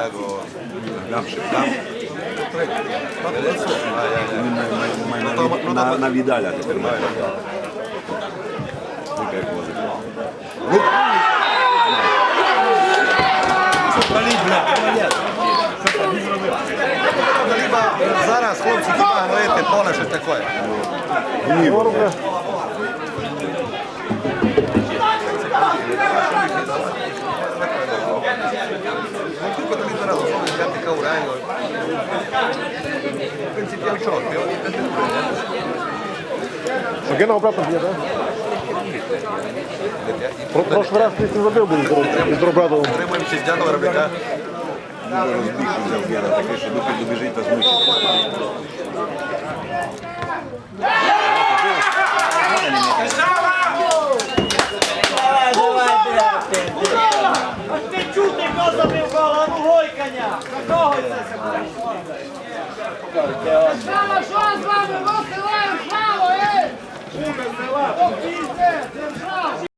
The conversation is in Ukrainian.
тяго. Лямше. Там. А, я, я. Він має- має- має Ну, на то- ну, на- то- тепер має. Слухай, як возить. Рук! Паліть, бля, молодець. Хіба зараз хлопці хіба говорити поле щось таке. Гніво, бля. Ну, тільки тобі зараз знову взяти каурайну. В принципі, я вчора. Що на обратно б'є, так? Про- Прошлий раз ти не забив був з Дробрадовим. Отримуємо чистяного робляка. Дуже розбіг взяв Гена такий, що духи добіжить та змусить. коня. Кого це забрали? Що з вами? Розсилаємо славу, ей! Чука села! Держава!